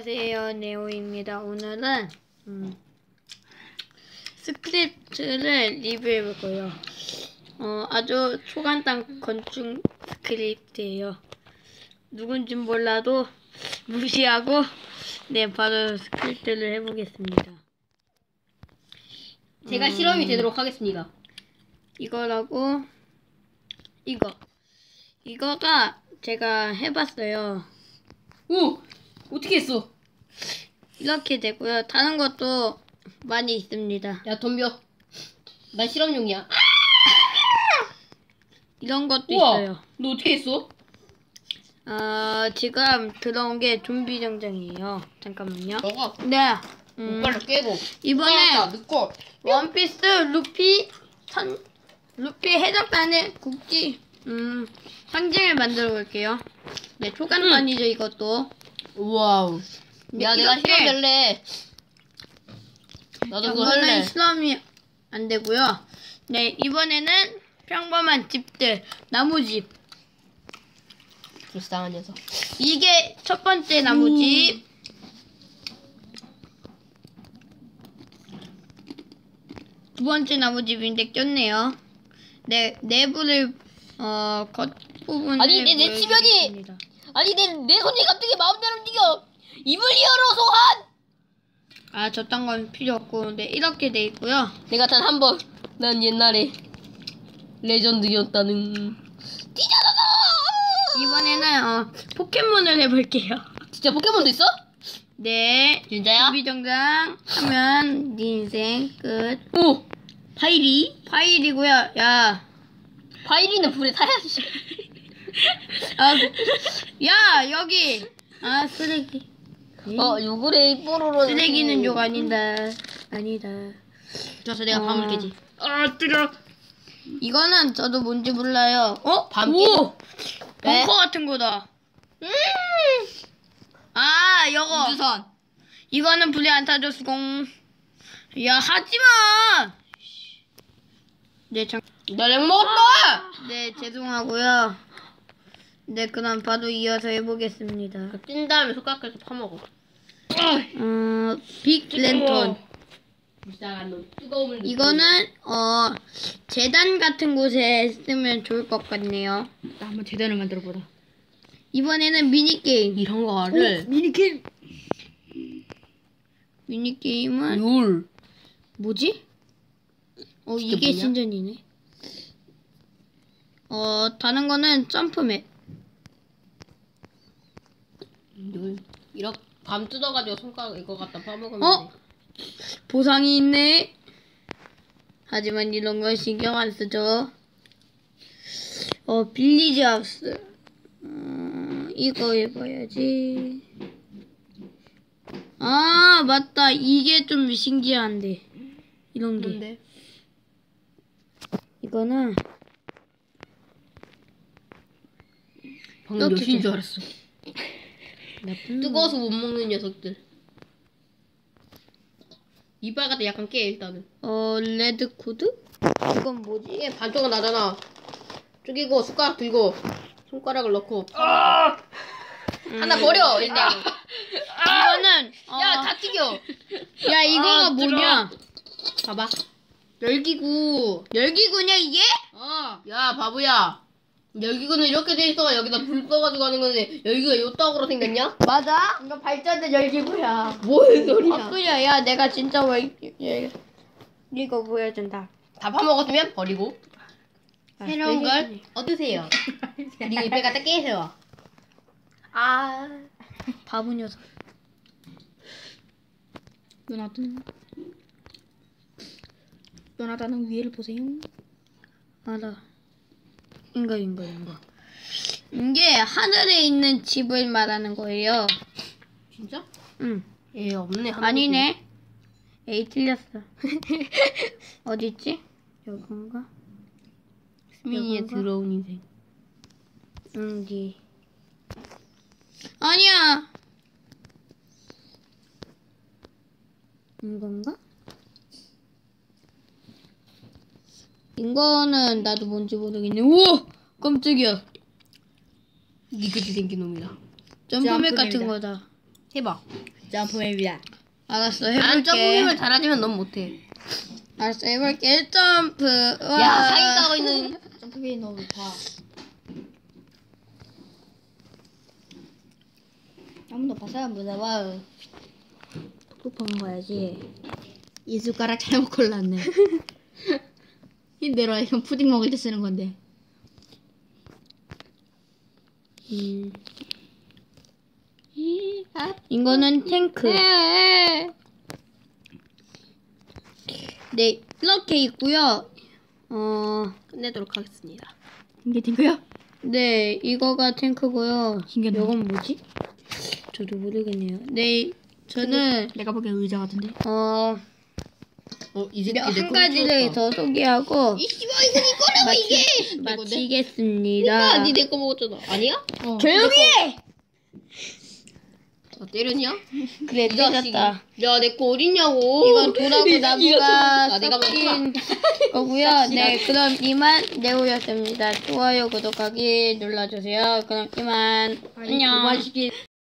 안녕하세요, 네오입니다. 오늘은 음, 스크립트를 리뷰해볼 거예요. 어, 아주 초간단 건축 스크립트예요. 누군지 몰라도 무시하고 네 바로 스크립트를 해보겠습니다. 제가 실험이 되도록 하겠습니다. 이거라고 이거 이거가 제가 해봤어요. 오! 어떻게 했어? 이렇게 되고요. 다른 것도 많이 있습니다. 야, 덤벼. 난 실험용이야. 이런 것도 우와! 있어요. 너 어떻게 했어? 아, 지금 들어온 게 좀비 정장이에요. 잠깐만요. 너가 네. 음, 목발을 깨고. 이번에 늦고. 원피스 루피 선 루피 해적단의 국기 음 상징을 만들어 볼게요. 네, 초간단이죠 이것도. 와우. 네, 야, 내가 이렇게 실험 될래. 나도 그거 이거는 할래. 실험이 안 되고요. 네, 이번에는 평범한 집들, 나무집. 불쌍한 녀석. 이게 첫 번째 나무집. 두 번째 나무집인데 꼈네요. 네, 내부를 어 겉부분을 아니, 내- 내! 보여드리겠습니다. 아니, 내, 내 손이 갑자기 마음대로 움직여. 입을 열어, 소한! 아, 저딴 건 필요 없고, 네, 이렇게 돼 있고요. 내가 단 한 번. 난 옛날에 레전드였다는. 뒤져서 이번에는 어 포켓몬을 해볼게요. 진짜 포켓몬도 있어? 네, 진짜야? 준비정장 하면 네 인생 끝. 오! 파이리? 파이리고요. 야, 바이리는 불에 타야지. 아, 야 여기 아 쓰레기. 어, 요거래 뽀로로. 쓰레기는 욕 아니다. 아니다. 좋아서 내가 밤을 어. 깨지. 아 뜨거. 이거는 저도 뭔지 몰라요. 어? 밤 오! 왜? 벙커 같은 거다. 음. 아, 이거. 우주선. 이거는 불이 안 타죠, 수공. 야, 하지 마! 네, 장, 나렉 먹었다! 네, 죄송하고요. 네, 그럼 바로 이어서 해보겠습니다. 찐 다음에 손가락에서 파먹어. 어, 빅 랜턴. 놈. 이거는, 어, 재단 같은 곳에 쓰면 좋을 것 같네요. 나 한번 재단을 만들어 보라. 이번에는 미니 게임. 이런 거를 미니 게임. 미니 게임은, 룰. 뭐지? 어, 이게 뭐냐? 신전이네. 어, 다른 거는 점프맵. 룰. 이렇게 밤 뜯어가지고 손가락 이거 갖다 파먹으면 어? 돼. 보상이 있네. 하지만 이런 건 신경 안 쓰죠. 어, 빌리지 하우스. 어, 이거 해봐야지. 아, 맞다. 이게 좀 신기한데. 이런 게. 뭔데? 이거는, 방금 어떻게? 여신 줄 알았어. 뜨거워서 못 먹는 녀석들. 이빨 같아 약간 깨 일단은. 어, 레드 코드? 이건 뭐지? 이게 반쪽은 나잖아. 쪼개고 숟가락 들고 손가락을 넣고 음, 하나 버려 일단. 이거는, 어, 야다 튀겨. 야, 이거가 아, 뭐냐? 봐봐. 열기구. 열기구냐, 이게? 어. 야 바보야. 열기구는 이렇게 돼 있어. 여기다 불 써가지고 하는 건데 열기가 요따구로 생겼냐? 맞아? 이거 발전된 열기구야. 뭔 소리야? 아, 그래, 야, 내가 진짜 왜, 예, 이거 보여준다. 다 파먹었으면 버리고 아, 새로운 걸. 얻으세요. 그리고 이빨 갖다 깨세요. 아, 바보 녀석. 요나든, 요나단은 위에를 보세요. 알아. 인가, 인가, 인가. 이게 하늘에 있는 집을 말하는 거예요. 진짜? 응. 예 없네. 한 아니네. 에이, 틀렸어. 어딨지? 여긴가? 수민이의? 더러운 인생. 여기. 아니야. 이건가? 이거는 나도 뭔지 모르겠네. 우와! 깜짝이야. 니그지 생긴 놈이다. 점프맵. 같은 거다. 해봐. 점프맵이다. 알았어 안 해볼게. 점프를 잘하지만 넌 못해. 알았어 해볼게. 점프. 와. 야 사기 까고 있는. 점프맵이 너무 높아. 아무도 봐서 안 보나봐. 톡톡 거야지. 이 숟가락 잘못 골랐네. 힘들어. 이건 푸딩 먹을 때 쓰는 건데. 음, 이, 아, 이거는 탱크. 네 이렇게 있고요. 어, 끝내도록 하겠습니다. 이게 탱크야? 네 이거가 탱크고요. 신기하네. 이건 뭐지? 저도 모르겠네요. 네 저는 내가 보기엔 의자 같은데. 어. 어 이제 네, 한 가지를 더 소개하고 이씨발 이거 네 거라고 이게. 마치겠습니다. 니내 거 먹었잖아. 아니야? 어. 조용히 해! 나 때렸냐? 그래. 늦었다. 야 내 거 어딨냐고. 이건 도라구 나무가 아, 내가 섞인 거고요. 네, 그럼 이만 네오였습니다. 좋아요, 구독하기 눌러주세요. 그럼 이만 안녕.